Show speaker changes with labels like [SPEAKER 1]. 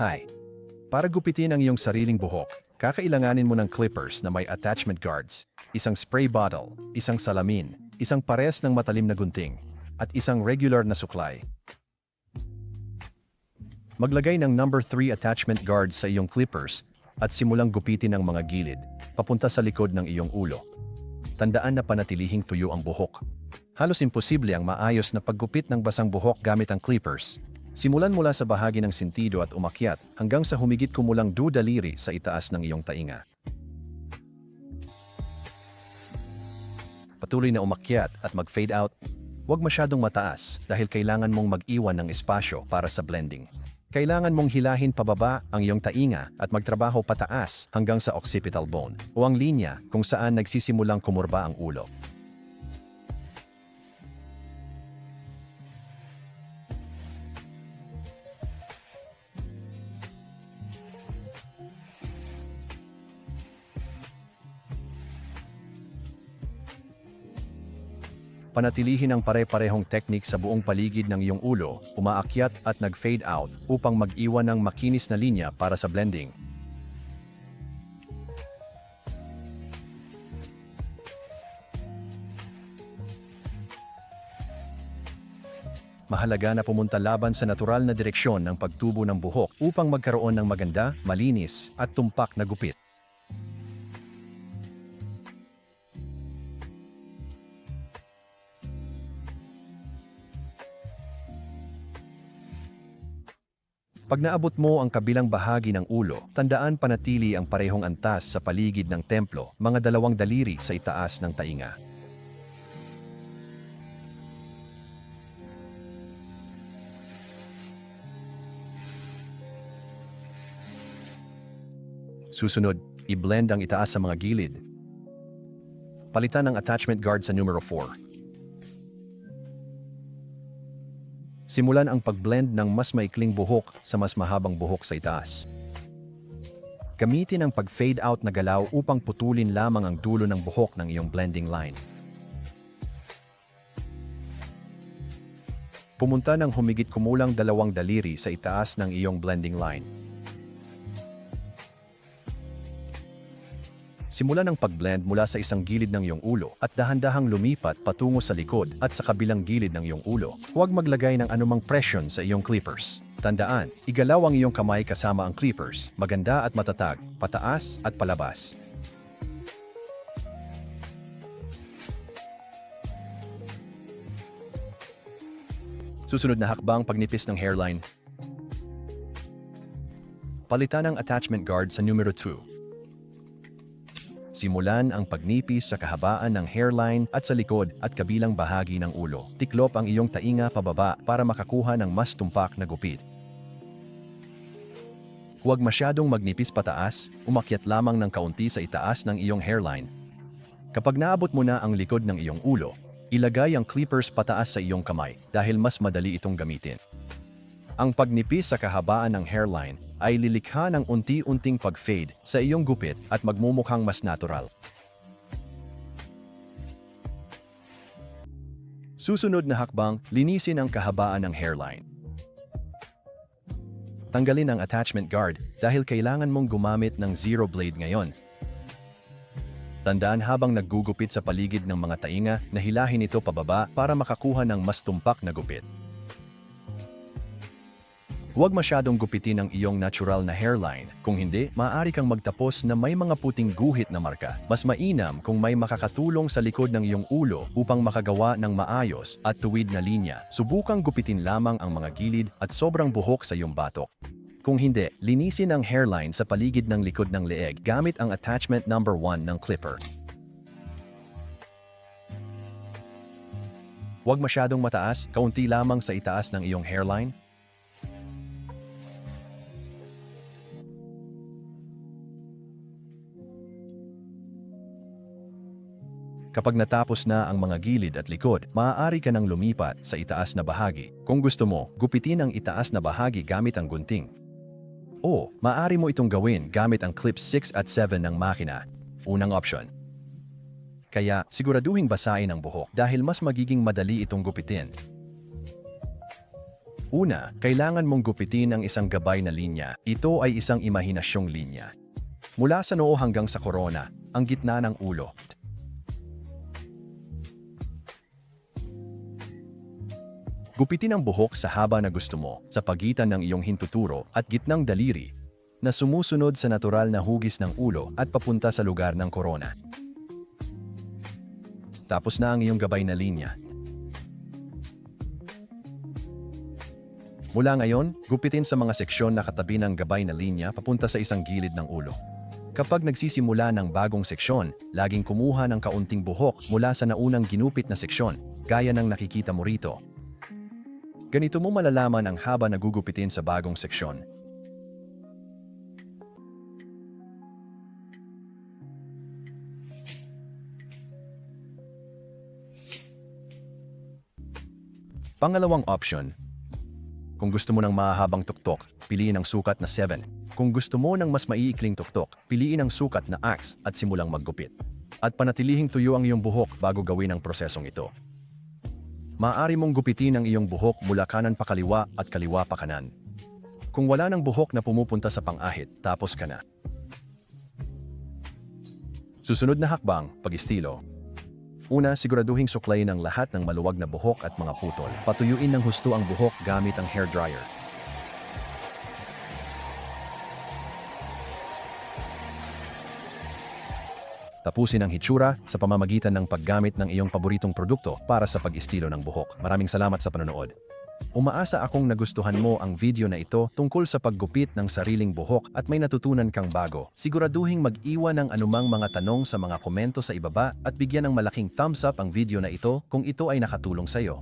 [SPEAKER 1] Hi. Para gupitin ang iyong sariling buhok, kakailanganin mo ng clippers na may attachment guards, isang spray bottle, isang salamin, isang pares ng matalim na gunting, at isang regular na suklay. Maglagay ng number 3 attachment guard sa iyong clippers at simulang gupitin ang mga gilid, papunta sa likod ng iyong ulo. Tandaan na panatilihing tuyo ang buhok. Halos imposible ang maayos na paggupit ng basang buhok gamit ang clippers. Simulan mula sa bahagi ng sintido at umakyat hanggang sa humigit kumulang du daliri sa itaas ng iyong tainga. Patuloy na umakyat at mag-fade out. Huwag masyadong mataas dahil kailangan mong mag-iwan ng espasyo para sa blending. Kailangan mong hilahin pababa ang iyong tainga at magtrabaho pataas hanggang sa occipital bone o ang linya kung saan nagsisimulang kumurba ang ulo. Panatilihin ang pare-parehong teknik sa buong paligid ng iyong ulo, umaakyat at nag-fade out upang mag-iwan ng makinis na linya para sa blending. Mahalaga na pumunta laban sa natural na direksyon ng pagtubo ng buhok upang magkaroon ng maganda, malinis at tumpak na gupit. Pag naabot mo ang kabilang bahagi ng ulo, tandaan panatili ang parehong antas sa paligid ng templo, mga dalawang daliri sa itaas ng tainga. Susunod, i-blend ang itaas sa mga gilid. Palitan ang attachment guard sa numero 4. Simulan ang pag-blend ng mas maikling buhok sa mas mahabang buhok sa itaas. Gamitin ang pag-fade out na galaw upang putulin lamang ang dulo ng buhok ng iyong blending line. Pumunta ng humigit kumulang dalawang daliri sa itaas ng iyong blending line. Simulan ang pag-blend mula sa isang gilid ng iyong ulo at dahan-dahang lumipat patungo sa likod at sa kabilang gilid ng iyong ulo. Huwag maglagay ng anumang presyon sa iyong clippers. Tandaan, igalaw ang iyong kamay kasama ang clippers, maganda at matatag, pataas at palabas. Susunod na hakbang pagnipis ng hairline. Palitan ang attachment guard sa numero 2 Simulan ang pagnipis sa kahabaan ng hairline at sa likod at kabilang bahagi ng ulo. Tiklop ang iyong tainga pababa para makakuha ng mas tumpak na gupit. Huwag masyadong magnipis pataas, umakyat lamang ng kaunti sa itaas ng iyong hairline. Kapag naabot mo na ang likod ng iyong ulo, ilagay ang clippers pataas sa iyong kamay dahil mas madali itong gamitin. Ang pagnipis sa kahabaan ng hairline ay lilikha ng unti-unting pag-fade sa iyong gupit at magmumukhang mas natural. Susunod na hakbang, linisin ang kahabaan ng hairline. Tanggalin ang attachment guard dahil kailangan mong gumamit ng zero blade ngayon. Tandaan habang naggugupit sa paligid ng mga tainga na hilahin ito pababa para makakuha ng mas tumpak na gupit. Huwag masyadong gupitin ang iyong natural na hairline. Kung hindi, maaari kang magtapos na may mga puting guhit na marka. Mas mainam kung may makakatulong sa likod ng iyong ulo upang makagawa ng maayos at tuwid na linya. Subukang gupitin lamang ang mga gilid at sobrang buhok sa iyong batok. Kung hindi, linisin ang hairline sa paligid ng likod ng leeg gamit ang attachment number 1 ng clipper. Huwag masyadong mataas, kaunti lamang sa itaas ng iyong hairline Kapag natapos na ang mga gilid at likod, maaari ka nang lumipat sa itaas na bahagi. Kung gusto mo, gupitin ang itaas na bahagi gamit ang gunting. O, maaari mo itong gawin gamit ang clip 6 at 7 ng makina. Unang option. Kaya, siguraduhin basahin ang buhok dahil mas magiging madali itong gupitin. Una, kailangan mong gupitin ang isang gabay na linya. Ito ay isang imahinasyong linya. Mula sa noo hanggang sa korona, ang gitna ng ulo. Gupitin ang buhok sa haba na gusto mo sa pagitan ng iyong hintuturo at gitnang daliri na sumusunod sa natural na hugis ng ulo at papunta sa lugar ng korona. Tapos na ang iyong gabay na linya. Mula ngayon, gupitin sa mga seksyon na katabi ng gabay na linya papunta sa isang gilid ng ulo. Kapag nagsisimula ng bagong seksyon, laging kumuha ng kaunting buhok mula sa naunang ginupit na seksyon, gaya ng nakikita mo rito. Ganito mo malalaman ang haba na gugupitin sa bagong seksyon. Pangalawang option, kung gusto mo ng mahahabang tuktok, piliin ang sukat na 7. Kung gusto mo ng mas maiikling tuktok, piliin ang sukat na axe at simulang maggupit. At panatilihing tuyo ang iyong buhok bago gawin ang prosesong ito. Maaari mong gupitin ang iyong buhok mula kanan pa kaliwa at kaliwa pa kanan. Kung wala ng buhok na pumupunta sa pangahit, tapos ka na. Susunod na hakbang, pag-estilo. Una, siguraduhing suklayin ang lahat ng maluwag na buhok at mga putol. Patuyuin ng husto ang buhok gamit ang hair dryer. Tapusin ang hitsura sa pamamagitan ng paggamit ng iyong paboritong produkto para sa pag-estilo ng buhok. Maraming salamat sa panonood. Umaasa akong nagustuhan mo ang video na ito tungkol sa paggupit ng sariling buhok at may natutunan kang bago. Siguraduhing mag-iwan ng anumang mga tanong sa mga komento sa ibaba at bigyan ng malaking thumbs up ang video na ito kung ito ay nakatulong sa iyo.